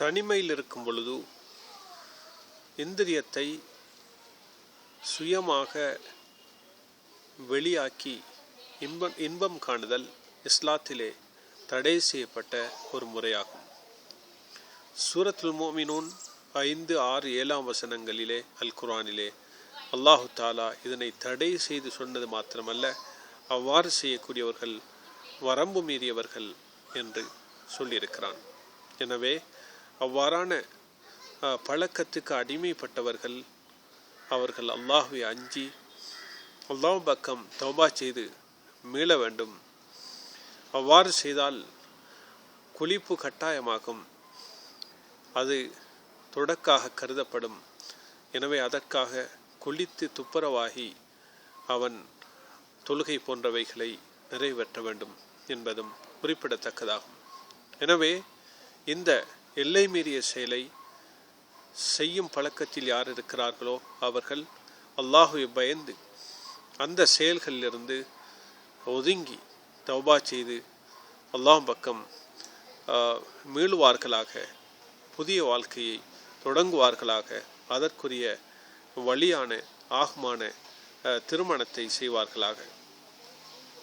தனிமையில் இருக்கும் பொழுது இந்திரியத்தை சுயமாக வெளியாக்கி இன்பம் இன்பம் காணுதல் இஸ்லாத்திலே தடை செய்யப்பட்ட ஒரு முறையாகும். சூரத்துல் மோமினூன் ஐந்து ஆறு ஏழாம் வசனங்களிலே அல் குரானிலே அல்லாஹு தாலா இதனை தடை செய்து சொன்னது மாத்திரமல்ல அவ்வாறு செய்யக்கூடியவர்கள் வரம்பு மீறியவர்கள் என்று சொல்லியிருக்கிறான். எனவே அவ்வாறான பழக்கத்துக்கு அடிமைப்பட்டவர்கள் அவர்கள் அல்லாஹுவை அஞ்சி அல்லாஹ் பக்கம் தௌபா செய்து மீள வேண்டும். அவ்வாறு செய்தால் குளிப்பு கட்டாயமாகும். அது தொடக்காக கருதப்படும். எனவே அதற்காக குளித்து துப்புரவாகி அவன் தொழுகை போன்றவைகளை நிறைவேற்ற வேண்டும் என்பதும் குறிப்பிடத்தக்கதாகும். எனவே இந்த எல்லை மீறிய செயலை செய்யும் பழக்கத்தில் யார் இருக்கிறார்களோ அவர்கள் அல்லாஹுவை பயந்து அந்த செயல்களிலிருந்து ஒதுங்கி தௌபா செய்து அல்லாஹ் பக்கம் மீளுவார்களாக புதிய வாழ்க்கையை தொடங்குவார்களாக அதற்குரிய வழியான ஆகுமான திருமணத்தை செய்வார்களாக.